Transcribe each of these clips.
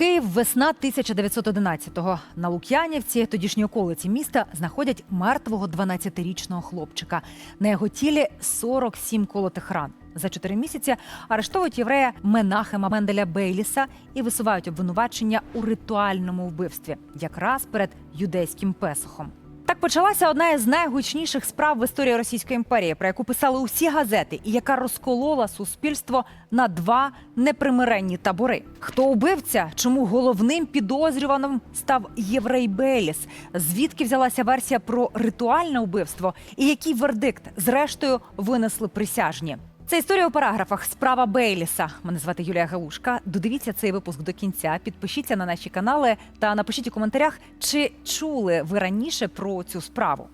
Київ, весна 1911-го. На Лук'янівці, тодішній околиці міста, знаходять мертвого 12-річного хлопчика. На його тілі 47 колотих ран. За чотири місяці арештовують єврея Менахема Менделя Бейліса і висувають обвинувачення у ритуальному вбивстві, якраз перед юдейським песохом. Почалася одна із найгучніших справ в історії Російської імперії, про яку писали усі газети, і яка розколола суспільство на два непримиренні табори. Хто убивця? Чому головним підозрюваним став єврей Беліс? Звідки взялася версія про ритуальне убивство? І який вердикт зрештою винесли присяжні? Це історія у параграфах. Справа Бейліса. Мене звати Юлія Галушка. Додивіться цей випуск до кінця. Підпишіться на наші канали та напишіть у коментарях, чи чули ви раніше про цю справу.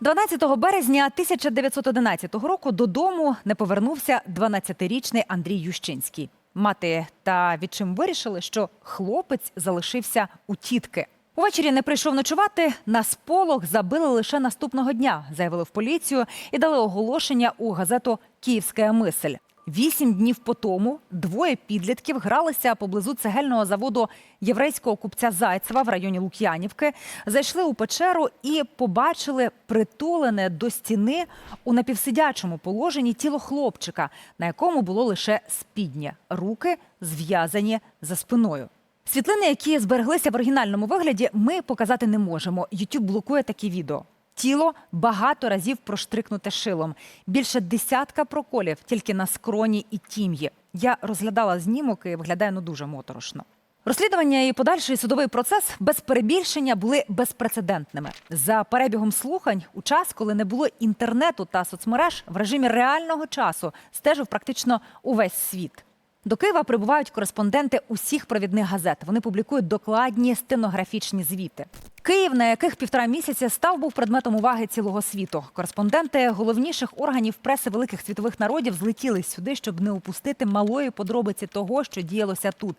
12 березня 1911 року додому не повернувся 12-річний Андрій Ющинський. Мати та відчим вирішили, що хлопець залишився у тітки. Увечері не прийшов ночувати. На сполох забили лише наступного дня. Заявили в поліцію і дали оголошення у газету Київська мисль. Вісім днів по тому двоє підлітків гралися поблизу цегельного заводу єврейського купця Зайцева в районі Лук'янівки. Зайшли у печеру і побачили притулене до стіни у напівсидячому положенні тіло хлопчика, на якому було лише спідня, руки зв'язані за спиною. Світлини, які збереглися в оригінальному вигляді, ми показати не можемо. YouTube блокує такі відео. Тіло багато разів проштрикнуте шилом. Більше десятка проколів тільки на скроні і тім'ї. Я розглядала знімок і виглядає ну дуже моторошно. Розслідування і подальший судовий процес без перебільшення були безпрецедентними. За перебігом слухань, у час, коли не було інтернету та соцмереж, в режимі реального часу стежив практично увесь світ. До Києва прибувають кореспонденти усіх провідних газет. Вони публікують докладні стенографічні звіти. Київ, на яких півтора місяця став був предметом уваги цілого світу. Кореспонденти головніших органів преси великих світових народів злетіли сюди, щоб не упустити малої подробиці того, що діялося тут.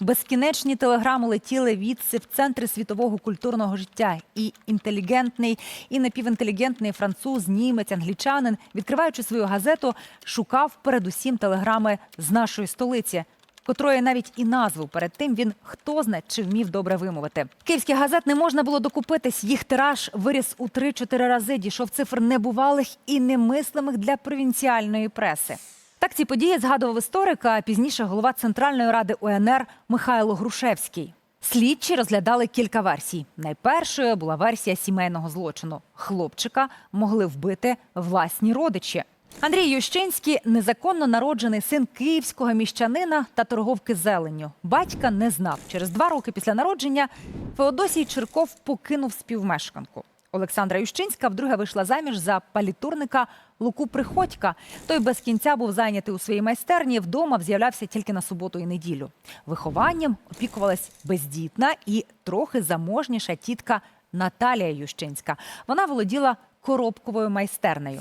Безкінечні телеграми летіли відси в центри світового культурного життя. І інтелігентний, і напівінтелігентний француз, німець, англічанин, відкриваючи свою газету, шукав передусім телеграми з нашої столиці котрої навіть і назву перед тим він хто зна чи вмів добре вимовити. Київських газет не можна було докупитись. Їх тираж виріс у 3-4 рази. Дійшов цифр небувалих і немислимих для провінціальної преси. Так ці події згадував історик, а пізніше голова Центральної ради УНР Михайло Грушевський. Слідчі розглядали кілька версій. Найпершою була версія сімейного злочину. Хлопчика могли вбити власні родичі. Андрій Ющинський незаконно народжений син київського міщанина та торговки зеленню. Батька не знав. Через два роки після народження Феодосій Черков покинув співмешканку. Олександра Ющинська вдруге вийшла заміж за палітурника Луку Приходька. Той без кінця був зайнятий у своїй майстерні. Вдома з'являвся тільки на суботу і неділю. Вихованням опікувалась бездітна і трохи заможніша тітка Наталія Ющинська. Вона володіла коробковою майстернею.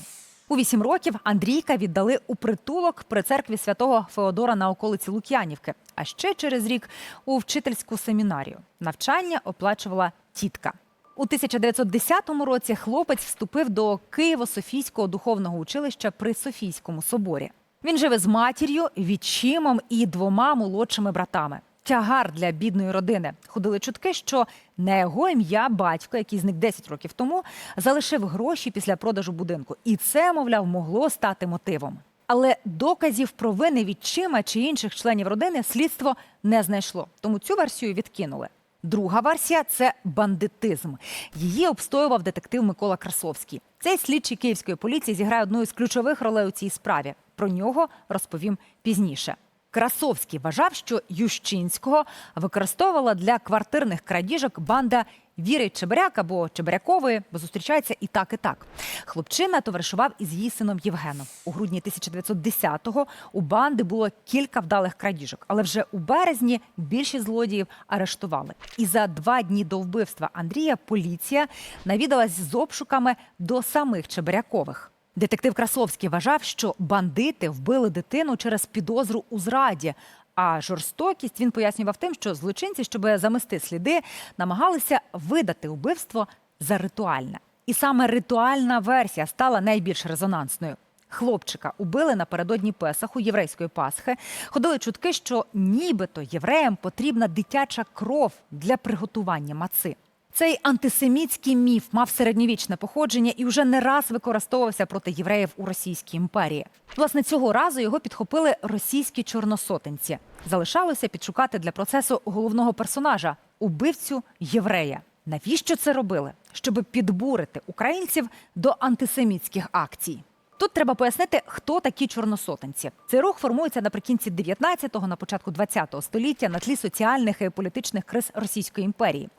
У вісім років Андрійка віддали у притулок при церкві святого Феодора на околиці Лук'янівки. А ще через рік у вчительську семінарію. Навчання оплачувала тітка. У 1910 році хлопець вступив до Києво-Софійського духовного училища при Софійському соборі. Він жив із матір'ю, відчимом і двома молодшими братами. Тягар для бідної родини. Ходили чутки, що на його ім'я батько, який зник 10 років тому, залишив гроші після продажу будинку. І це, мовляв, могло стати мотивом. Але доказів про вини відчима чи інших членів родини слідство не знайшло. Тому цю версію відкинули. Друга версія це бандитизм. Її обстоював детектив Микола Красовський. Цей слідчий київської поліції зіграє одну із ключових ролей у цій справі. Про нього розповім пізніше. Красовський вважав, що Ющинського використовувала для квартирних крадіжок банда Віри Чебиряк або Чебирякової, бо зустрічається і так, і так. Хлопчина товаришував із її сином Євгеном. У грудні 1910-го у банди було кілька вдалих крадіжок, але вже у березні більшість злодіїв арештували. І за два дні до вбивства Андрія поліція навідалась з обшуками до самих Чебирякових. Детектив Красовський вважав, що бандити вбили дитину через підозру у зраді. А жорстокість він пояснював тим, що злочинці, щоб замести сліди, намагалися видати вбивство за ритуальне. І саме ритуальна версія стала найбільш резонансною. Хлопчика убили напередодні Песаху єврейської Пасхи. Ходили чутки, що нібито євреям потрібна дитяча кров для приготування маци. Цей антисемітський міф мав середньовічне походження і вже не раз використовувався проти євреїв у Російській імперії. Власне, цього разу його підхопили російські чорносотенці. Залишалося підшукати для процесу головного персонажа убивцю єврея. Навіщо це робили? Щоб підбурити українців до антисемітських акцій. Тут треба пояснити, хто такі чорносотенці. Цей рух формується наприкінці 19-го, на початку 20-го століття на тлі соціальних і політичних криз Російської імперії.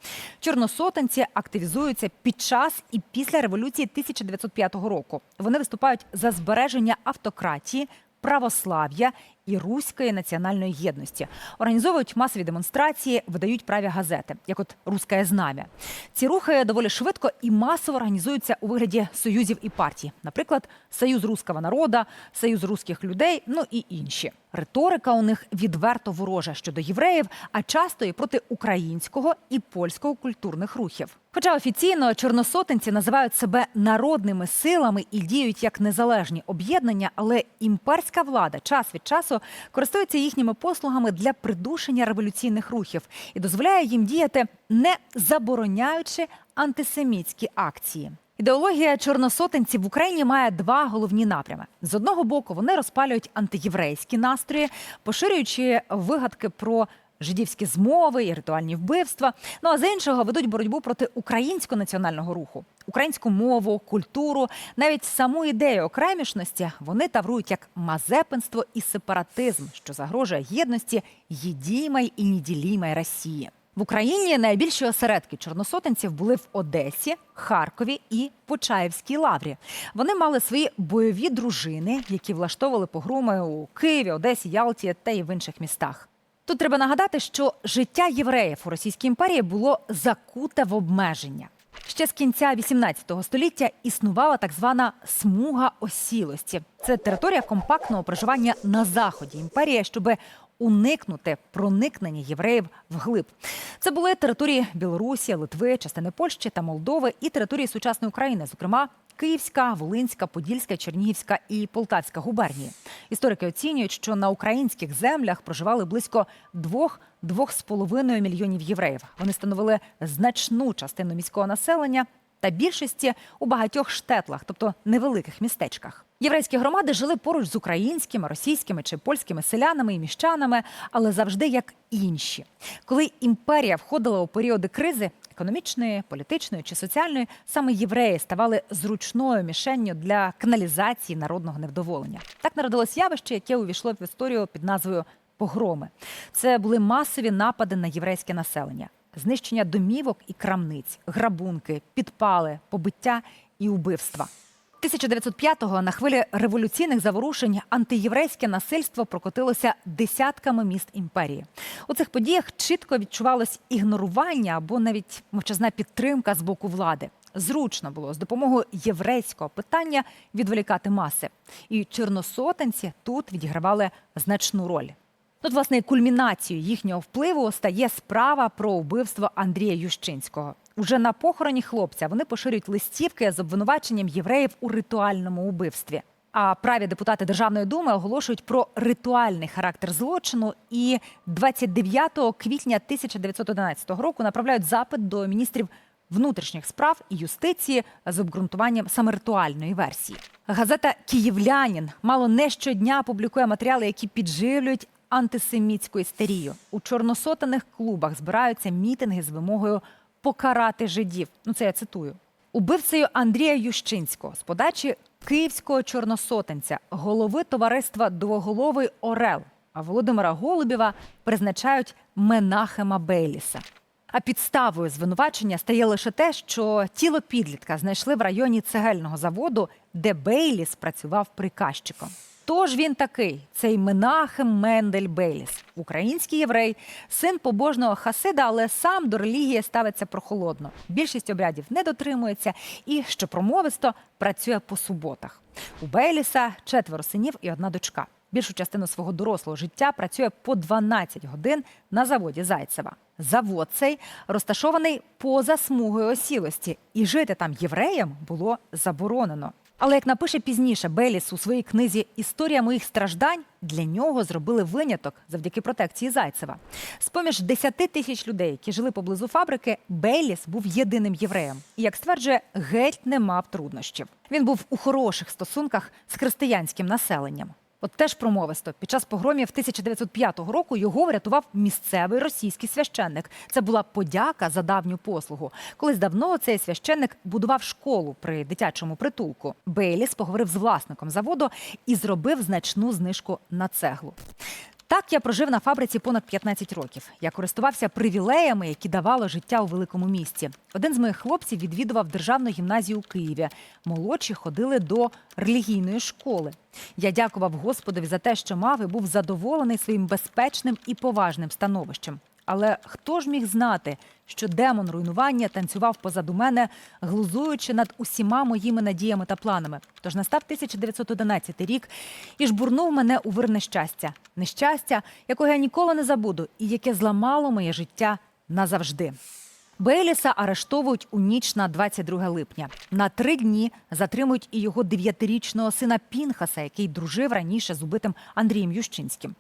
Чорносотенці активізуються під час і після революції 1905 року. Вони виступають за збереження автократії, православ'я і руської національної єдності, організовують масові демонстрації, видають праві газети, як от «Русське знам'я». Ці рухи доволі швидко і масово організуються у вигляді союзів і партій, наприклад, Союз руського народу, Союз руських людей, ну і інші. Риторика у них відверто ворожа щодо євреїв, а часто і проти українського і польського культурних рухів. Хоча офіційно чорносотенці називають себе народними силами і діють як незалежні об'єднання, але імперська влада час від часу користується їхніми послугами для придушення революційних рухів і дозволяє їм діяти, не забороняючи антисемітські акції. Ідеологія чорносотенців в Україні має два головні напрями. З одного боку, вони розпалюють антиєврейські настрої, поширюючи вигадки про жидівські змови і ритуальні вбивства. Ну а з іншого ведуть боротьбу проти українського національного руху, українську мову, культуру, навіть саму ідею окремішності вони таврують як мазепинство і сепаратизм, що загрожує єдності єдімої і неділімої Росії. В Україні найбільші осередки чорносотенців були в Одесі, Харкові і Почаївській лаврі. Вони мали свої бойові дружини, які влаштовували погроми у Києві, Одесі, Ялті та й в інших містах. Тут треба нагадати, що життя євреїв у Російській імперії було закуте в обмеження. Ще з кінця 18 століття існувала так звана смуга осілості. Це територія компактного проживання на заході імперії, щоб уникнути проникнення євреїв вглиб. Це були території Білорусі, Литви, частини Польщі та Молдови і території сучасної України, зокрема Київська, Волинська, Подільська, Чернігівська і Полтавська губернії. Історики оцінюють, що на українських землях проживали близько двох. Двох з половиною мільйонів євреїв. Вони становили значну частину міського населення та більшості у багатьох штетлах, тобто невеликих містечках. Єврейські громади жили поруч з українськими, російськими чи польськими селянами і міщанами, але завжди як інші. Коли імперія входила у періоди кризи економічної, політичної чи соціальної, саме євреї ставали зручною мішенню для каналізації народного невдоволення. Так народилось явище, яке увійшло в історію під назвою погроми. Це були масові напади на єврейське населення, знищення домівок і крамниць, грабунки, підпали, побиття і убивства. 1905-го на хвилі революційних заворушень антиєврейське насильство прокотилося десятками міст імперії. У цих подіях чітко відчувалось ігнорування або навіть мовчазна підтримка з боку влади. Зручно було з допомогою єврейського питання відволікати маси. І чорносотенці тут відігравали значну роль. Тут, власне, кульмінацією їхнього впливу стає справа про вбивство Андрія Ющинського. Уже на похороні хлопця вони поширюють листівки з обвинуваченням євреїв у ритуальному убивстві. А праві депутати Державної думи оголошують про ритуальний характер злочину і 29 квітня 1911 року направляють запит до міністрів внутрішніх справ і юстиції з обґрунтуванням саме ритуальної версії. Газета Київлянін мало не щодня публікує матеріали, які підживлюють антисемітську істерію. У чорносотаних клубах збираються мітинги з вимогою покарати жидів. Ну це я цитую. Убивцею Андрія Ющинського з подачі київського чорносотенця, голови товариства Двоголовий Орел, а Володимира Голубєва призначають Менахема Бейліса. А підставою звинувачення стає лише те, що тіло підлітка знайшли в районі цегельного заводу, де Бейліс працював приказчиком. Тож він такий, цей Менахем Мендель Бейліс, український єврей, син побожного хасида, але сам до релігії ставиться прохолодно. Більшість обрядів не дотримується і, що промовисто, працює по суботах. У Бейліса четверо синів і одна дочка. Більшу частину свого дорослого життя працює по 12 годин на заводі Зайцева. Завод цей розташований поза смугою осілості, і жити там євреям було заборонено. Але як напише пізніше Беліс у своїй книзі Історія моїх страждань для нього зробили виняток завдяки протекції Зайцева. З поміж 10 тисяч людей, які жили поблизу фабрики, Беліс був єдиним євреєм і, як стверджує, геть не мав труднощів. Він був у хороших стосунках з християнським населенням. От теж промовисто під час погромів 1905 року його врятував місцевий російський священник. Це була подяка за давню послугу. Колись давно цей священник будував школу при дитячому притулку. Бейліс поговорив з власником заводу і зробив значну знижку на цеглу. Так я прожив на фабриці понад 15 років. Я користувався привілеями, які давало життя у великому місті. Один з моїх хлопців відвідував державну гімназію у Києві. Молодші ходили до релігійної школи. Я дякував Господові за те, що мав і був задоволений своїм безпечним і поважним становищем. Але хто ж міг знати, що демон руйнування танцював позаду мене, глузуючи над усіма моїми надіями та планами? Тож настав 1911 рік і жбурнув мене у вир нещастя. Нещастя, якого я ніколи не забуду, і яке зламало моє життя назавжди. Бейліса арештовують у ніч на 22 липня. На три дні затримують і його дев'ятирічного сина Пінхаса, який дружив раніше з убитим Андрієм Ющинським.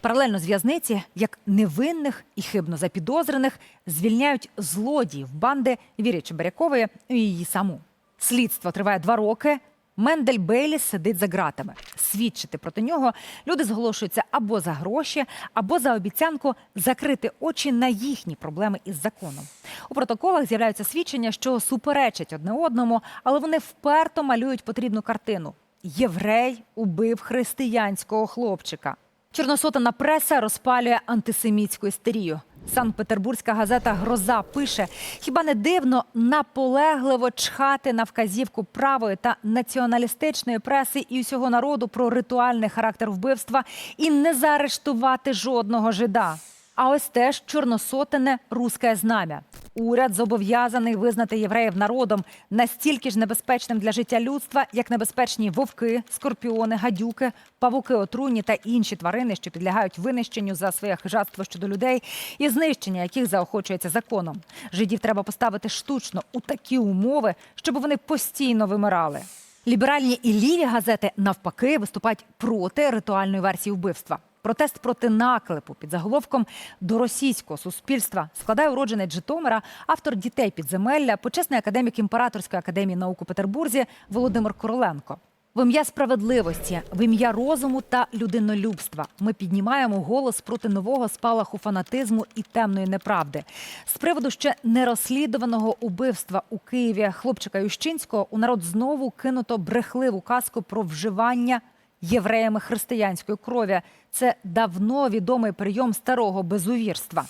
Паралельно з в'язниці, як невинних і хибно запідозрених, звільняють злодіїв банди Вірі Чебарякової і її саму. Слідство триває два роки. Мендель Бейліс сидить за ґратами. Свідчити проти нього люди зголошуються або за гроші, або за обіцянку закрити очі на їхні проблеми із законом. У протоколах з'являються свідчення, що суперечать одне одному, але вони вперто малюють потрібну картину. Єврей убив християнського хлопчика. Чорносотана преса розпалює антисемітську істерію. Санкт-Петербурзька газета Гроза пише: хіба не дивно наполегливо чхати на вказівку правої та націоналістичної преси і усього народу про ритуальний характер вбивства і не заарештувати жодного жида. А ось теж чорносотене руське знам'я. Уряд зобов'язаний визнати євреїв народом настільки ж небезпечним для життя людства, як небезпечні вовки, скорпіони, гадюки, павуки отруйні та інші тварини, що підлягають винищенню за своє хижатство щодо людей, і знищення яких заохочується законом. Жидів треба поставити штучно у такі умови, щоб вони постійно вимирали. Ліберальні і ліві газети навпаки виступають проти ритуальної версії вбивства. Протест проти наклепу під заголовком до російського суспільства складає уродженець Житомира, автор дітей підземелля, почесний академік імператорської академії наук у Петербурзі Володимир Короленко. В ім'я справедливості, в ім'я розуму та людинолюбства ми піднімаємо голос проти нового спалаху фанатизму і темної неправди. З приводу ще нерозслідуваного убивства у Києві хлопчика Ющинського у народ знову кинуто брехливу казку про вживання євреями християнської крові. Це давно відомий прийом старого безувірства.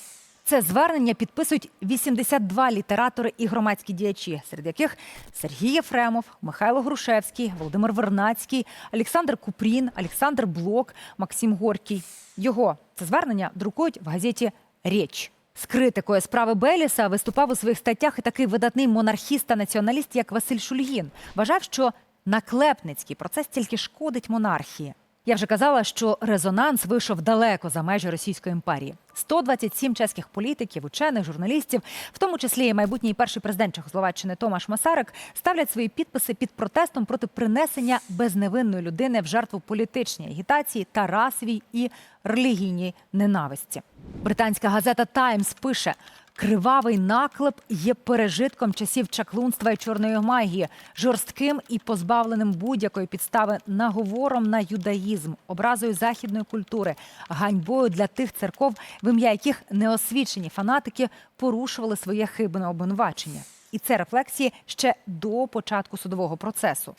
Це звернення підписують 82 літератори і громадські діячі, серед яких Сергій Єфремов, Михайло Грушевський, Володимир Вернацький, Олександр Купрін, Олександр Блок, Максим Горький. Його це звернення друкують в газеті Річ. З критикою справи Беліса виступав у своїх статтях і такий видатний монархіст та націоналіст, як Василь Шульгін. Вважав, що наклепницький процес тільки шкодить монархії. Я вже казала, що резонанс вийшов далеко за межі Російської імперії. 127 чеських політиків, учених, журналістів, в тому числі і майбутній перший президент Чехословаччини Томаш Масарик, ставлять свої підписи під протестом проти принесення безневинної людини в жертву політичній агітації та расовій і релігійній ненависті. Британська газета Таймс пише. Кривавий наклеп є пережитком часів чаклунства і чорної магії, жорстким і позбавленим будь-якої підстави наговором на юдаїзм, образою західної культури, ганьбою для тих церков, в ім'я яких неосвічені фанатики порушували своє хибне обвинувачення. І це рефлексії ще до початку судового процесу.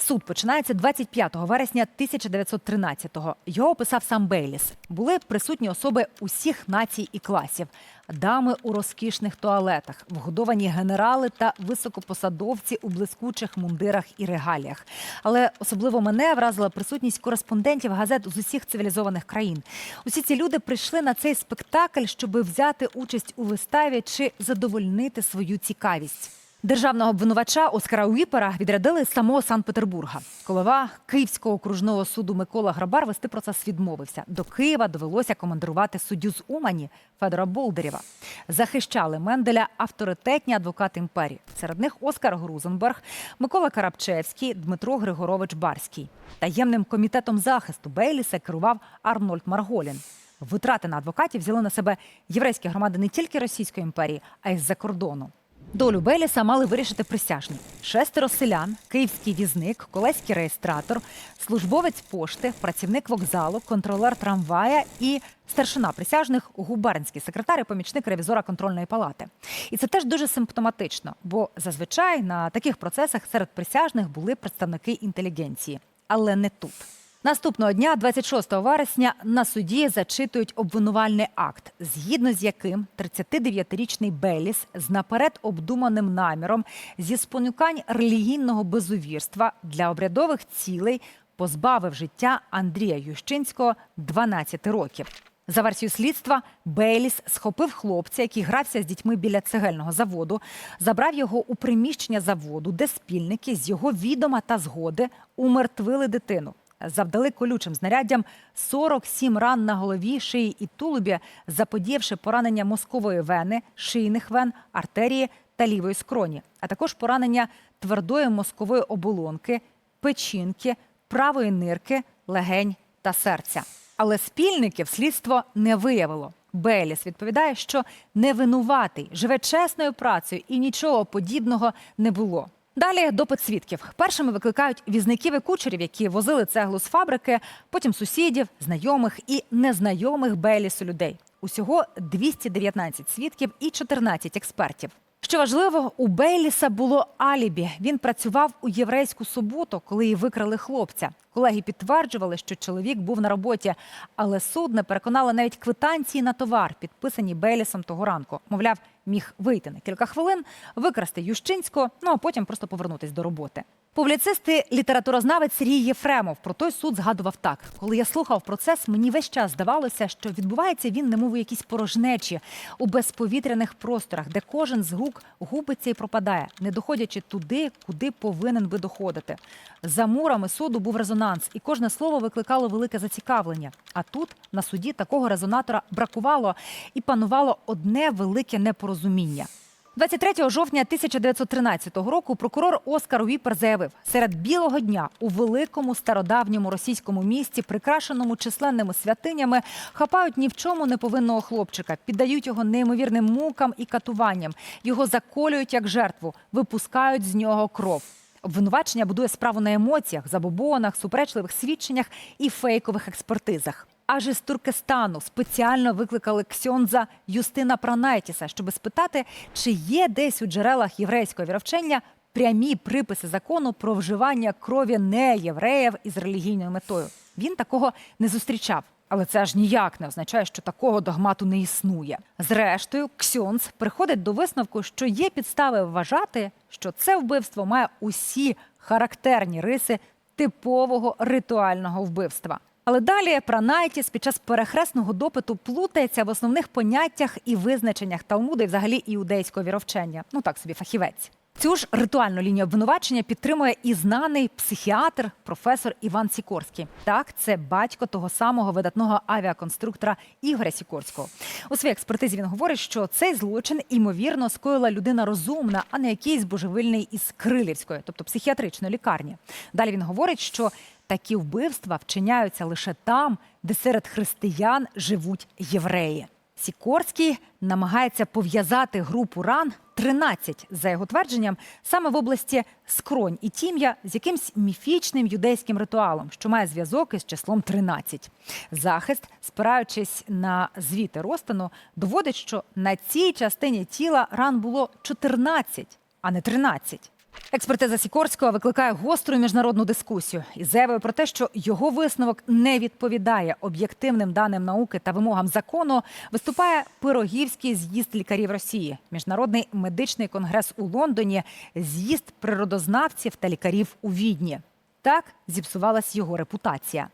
Суд починається 25 вересня 1913-го. Його описав сам Бейліс. Були присутні особи усіх націй і класів, дами у розкішних туалетах, вгодовані генерали та високопосадовці у блискучих мундирах і регаліях. Але особливо мене вразила присутність кореспондентів газет з усіх цивілізованих країн. Усі ці люди прийшли на цей спектакль, щоб взяти участь у виставі чи задовольнити свою цікавість. Державного обвинувача Оскара Уіпера відрядили з самого Санкт-Петербурга. Голова Київського окружного суду Микола Грабар вести процес відмовився. До Києва довелося командирувати суддю з Умані Федора Болдерєва. Захищали Менделя авторитетні адвокати імперії. Серед них Оскар Грузенберг, Микола Карабчевський, Дмитро Григорович Барський. Таємним комітетом захисту Бейліса керував Арнольд Марголін. Витрати на адвокатів взяли на себе єврейські громади не тільки Російської імперії, а й з-за кордону. Долю Беліса мали вирішити присяжні. Шестеро селян, київський візник, колеський реєстратор, службовець пошти, працівник вокзалу, контролер трамвая і старшина присяжних губернський секретар і помічник ревізора контрольної палати. І це теж дуже симптоматично, бо зазвичай на таких процесах серед присяжних були представники інтелігенції, але не тут. Наступного дня, 26 вересня, на суді зачитують обвинувальний акт, згідно з яким 39-річний Беліс з наперед обдуманим наміром зі спонукань релігійного безувірства для обрядових цілей позбавив життя Андрія Ющинського 12 років. За версією слідства, Бейліс схопив хлопця, який грався з дітьми біля цегельного заводу, забрав його у приміщення заводу, де спільники з його відома та згоди умертвили дитину завдали колючим знаряддям 47 ран на голові, шиї і тулубі, заподіявши поранення мозкової вени, шийних вен, артерії та лівої скроні, а також поранення твердої мозкової оболонки, печінки, правої нирки, легень та серця. Але спільників слідство не виявило. Беліс відповідає, що не винуватий, живе чесною працею і нічого подібного не було. Далі допит свідків. Першими викликають візників і кучерів, які возили цеглу з фабрики, потім сусідів, знайомих і незнайомих Белісу людей. Усього 219 свідків і 14 експертів. Що важливо, у Бейліса було алібі. Він працював у єврейську суботу, коли її викрали хлопця. Колеги підтверджували, що чоловік був на роботі, але суд не переконало навіть квитанції на товар, підписані Бейлісом того ранку. Мовляв, міг вийти на кілька хвилин, викрасти Ющинського, ну а потім просто повернутись до роботи. Публіцист і літературознавець Сергій Єфремов про той суд згадував так: коли я слухав процес, мені весь час здавалося, що відбувається він, немов у якійсь порожнечі у безповітряних просторах, де кожен звук губиться і пропадає, не доходячи туди, куди повинен би доходити. За мурами суду був резонанс, і кожне слово викликало велике зацікавлення. А тут на суді такого резонатора бракувало і панувало одне велике непорозуміння. 23 жовтня 1913 року прокурор Оскар Віпер заявив, серед білого дня у великому стародавньому російському місті, прикрашеному численними святинями, хапають ні в чому неповинного хлопчика, піддають його неймовірним мукам і катуванням. Його заколюють як жертву, випускають з нього кров. Обвинувачення будує справу на емоціях, забобонах, суперечливих свідченнях і фейкових експертизах. Аж із Туркестану спеціально викликали ксьонза Юстина Пранайтіса, щоб спитати, чи є десь у джерелах єврейського віровчення прямі приписи закону про вживання крові неєвреїв із релігійною метою. Він такого не зустрічав. Але це аж ніяк не означає, що такого догмату не існує. Зрештою, Ксьонц приходить до висновку, що є підстави вважати, що це вбивство має усі характерні риси типового ритуального вбивства. Але далі Пранайтіс під час перехресного допиту плутається в основних поняттях і визначеннях Талмуда і взагалі іудейського віровчення. Ну так собі фахівець. Цю ж ритуальну лінію обвинувачення підтримує і знаний психіатр, професор Іван Сікорський. Так, це батько того самого видатного авіаконструктора Ігоря Сікорського. У своїй експертизі він говорить, що цей злочин імовірно скоїла людина розумна, а не якийсь божевильний із Крилівської, тобто психіатричної лікарні. Далі він говорить, що такі вбивства вчиняються лише там, де серед християн живуть євреї. Сікорський намагається пов'язати групу ран 13, за його твердженням, саме в області скронь і тім'я з якимсь міфічним юдейським ритуалом, що має зв'язок із числом 13. Захист, спираючись на звіти розтину, доводить, що на цій частині тіла ран було 14, а не 13. Експертиза Сікорського викликає гостру міжнародну дискусію і заявою про те, що його висновок не відповідає об'єктивним даним науки та вимогам закону. Виступає Пирогівський з'їзд лікарів Росії, міжнародний медичний конгрес у Лондоні, з'їзд природознавців та лікарів у Відні. Так зіпсувалась його репутація.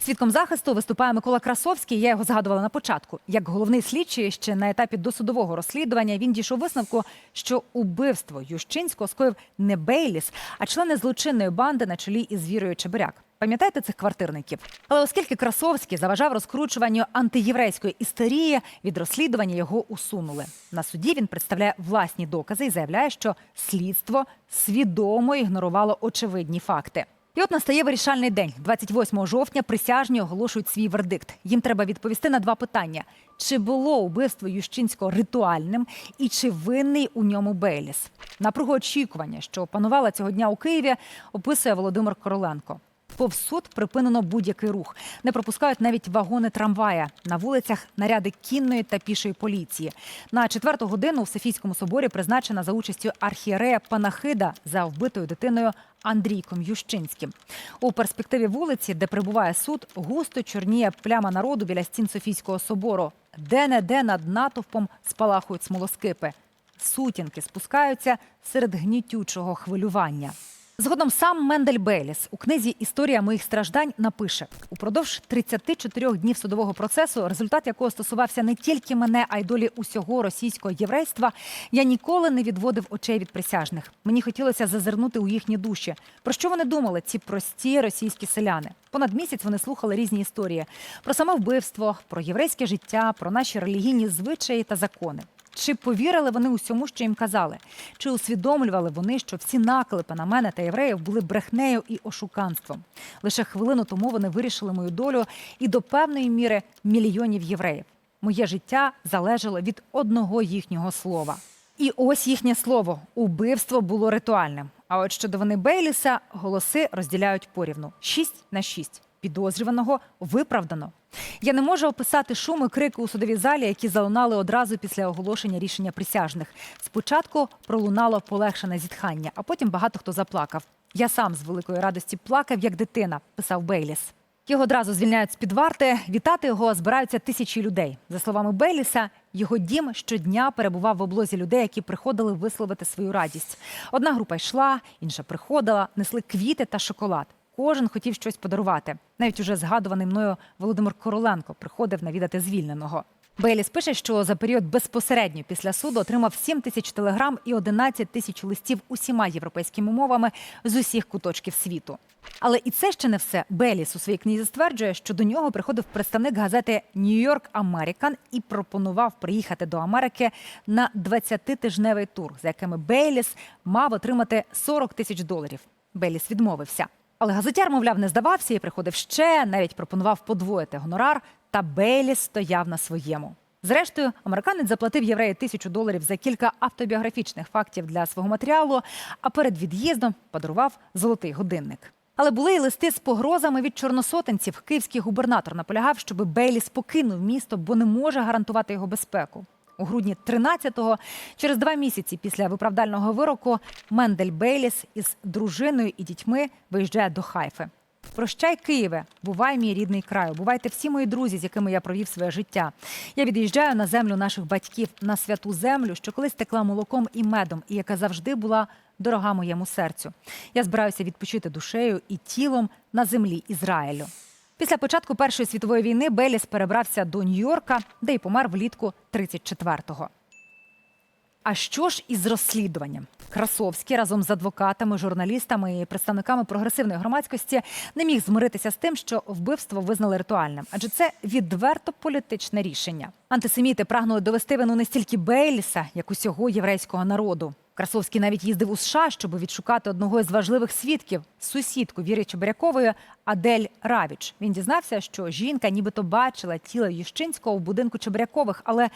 Свідком захисту виступає Микола Красовський. Я його згадувала на початку. Як головний слідчий ще на етапі досудового розслідування він дійшов висновку, що убивство Ющинського скоїв не Бейліс, а члени злочинної банди на чолі із Вірою Чебиряк. Пам'ятаєте цих квартирників? Але оскільки Красовський заважав розкручуванню антиєврейської істерії, від розслідування його усунули. На суді він представляє власні докази і заявляє, що слідство свідомо ігнорувало очевидні факти. І от настає вирішальний день. 28 жовтня присяжні оголошують свій вердикт. Їм треба відповісти на два питання: чи було убивство Ющинського ритуальним і чи винний у ньому Бейліс? Напругу очікування, що панувала цього дня у Києві, описує Володимир Короленко. Повз суд припинено будь-який рух. Не пропускають навіть вагони трамвая. На вулицях наряди кінної та пішої поліції. На четверту годину в Софійському соборі призначена за участю архієрея Панахида за вбитою дитиною Андрійком Ющинським. У перспективі вулиці, де прибуває суд, густо чорніє пляма народу біля стін Софійського собору. Де-не-де над натовпом спалахують смолоскипи. Сутінки спускаються серед гнітючого хвилювання. Згодом сам Мендель Бейліс у книзі Історія моїх страждань напише упродовж 34 днів судового процесу, результат якого стосувався не тільки мене, а й долі усього російського єврейства. Я ніколи не відводив очей від присяжних. Мені хотілося зазирнути у їхні душі. Про що вони думали, ці прості російські селяни? Понад місяць вони слухали різні історії про самовбивство, про єврейське життя, про наші релігійні звичаї та закони. Чи повірили вони усьому, що їм казали? Чи усвідомлювали вони, що всі наклепи на мене та євреїв були брехнею і ошуканством? Лише хвилину тому вони вирішили мою долю і до певної міри мільйонів євреїв. Моє життя залежало від одного їхнього слова. І ось їхнє слово убивство було ритуальним. А от щодо вини Бейліса, голоси розділяють порівну: 6 на 6. Підозрюваного виправдано. Я не можу описати шум і крики у судовій залі, які залунали одразу після оголошення рішення присяжних. Спочатку пролунало полегшене зітхання, а потім багато хто заплакав. Я сам з великої радості плакав, як дитина, писав Бейліс. Його одразу звільняють з під варти. Вітати його збираються тисячі людей. За словами Бейліса, його дім щодня перебував в облозі людей, які приходили висловити свою радість. Одна група йшла, інша приходила, несли квіти та шоколад. Кожен хотів щось подарувати. Навіть уже згадуваний мною Володимир Короленко приходив навідати звільненого. Бейліс пише, що за період безпосередньо після суду отримав 7 тисяч телеграм і 11 тисяч листів усіма європейськими мовами з усіх куточків світу. Але і це ще не все. Беліс у своїй книзі стверджує, що до нього приходив представник газети Нью-Йорк Американ і пропонував приїхати до Америки на 20-тижневий тур, за якими Бейліс мав отримати 40 тисяч доларів. Беліс відмовився. Але газетяр, мовляв, не здавався і приходив ще, навіть пропонував подвоїти гонорар, та Бейліс стояв на своєму. Зрештою, американець заплатив євреї тисячу доларів за кілька автобіографічних фактів для свого матеріалу, а перед від'їздом подарував золотий годинник. Але були й листи з погрозами від чорносотенців. Київський губернатор наполягав, щоб Бейліс покинув місто, бо не може гарантувати його безпеку. У грудні 13-го, через два місяці після виправдального вироку, Мендель Бейліс із дружиною і дітьми виїжджає до Хайфи. Прощай, Києве, бувай мій рідний край, бувайте всі мої друзі, з якими я провів своє життя. Я від'їжджаю на землю наших батьків, на святу землю, що колись текла молоком і медом, і яка завжди була дорога моєму серцю. Я збираюся відпочити душею і тілом на землі Ізраїлю. Після початку Першої світової війни Беліс перебрався до Нью-Йорка, де й помер влітку 34-го. А що ж із розслідуванням? Красовський разом з адвокатами, журналістами і представниками прогресивної громадськості не міг змиритися з тим, що вбивство визнали ритуальним, адже це відверто політичне рішення. Антисеміти прагнули довести вину не стільки Бейліса, як усього єврейського народу. Красовський навіть їздив у США, щоб відшукати одного із важливих свідків сусідку Віри Чебрякової Адель Равіч. Він дізнався, що жінка нібито бачила тіло Ющинського в будинку Чебрякових, але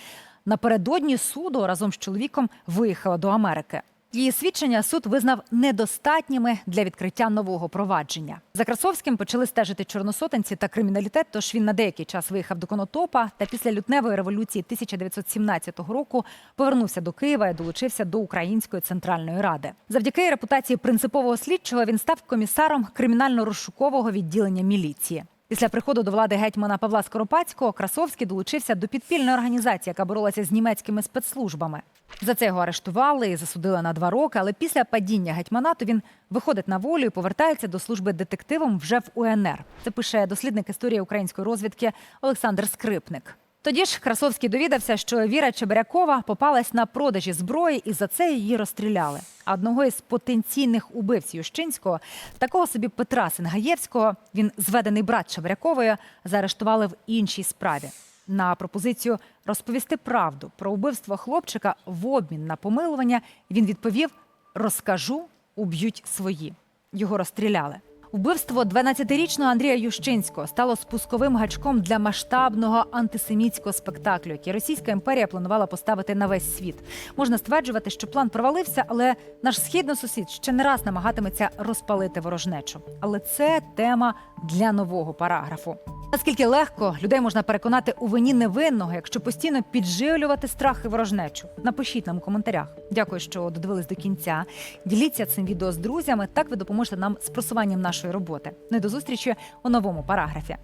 напередодні суду разом з чоловіком виїхала до Америки. Її свідчення суд визнав недостатніми для відкриття нового провадження. За Красовським почали стежити чорносотенці та криміналітет. Тож він на деякий час виїхав до Конотопа та після лютневої революції 1917 року повернувся до Києва і долучився до Української центральної ради. Завдяки репутації принципового слідчого він став комісаром кримінально-розшукового відділення міліції. Після приходу до влади гетьмана Павла Скоропадського Красовський долучився до підпільної організації, яка боролася з німецькими спецслужбами. За це його арештували і засудили на два роки. Але після падіння гетьманату він виходить на волю і повертається до служби детективом вже в УНР. Це пише дослідник історії української розвідки Олександр Скрипник. Тоді ж Красовський довідався, що Віра Чебирякова попалась на продажі зброї, і за це її розстріляли. А одного із потенційних убивць Ющинського, такого собі Петра Сенгаєвського, він зведений брат Чебирякової, заарештували в іншій справі. На пропозицію розповісти правду про вбивство хлопчика в обмін на помилування він відповів: розкажу, уб'ють свої. Його розстріляли. Вбивство 12-річного Андрія Ющинського стало спусковим гачком для масштабного антисемітського спектаклю, який Російська імперія планувала поставити на весь світ. Можна стверджувати, що план провалився, але наш східний сусід ще не раз намагатиметься розпалити ворожнечу. Але це тема для нового параграфу. Наскільки легко людей можна переконати у вині невинного, якщо постійно підживлювати страх і ворожнечу? Напишіть нам у коментарях. Дякую, що додивились до кінця. Діліться цим відео з друзями. Так ви допоможете нам з просуванням нашої роботи. Ну і до зустрічі у новому параграфі.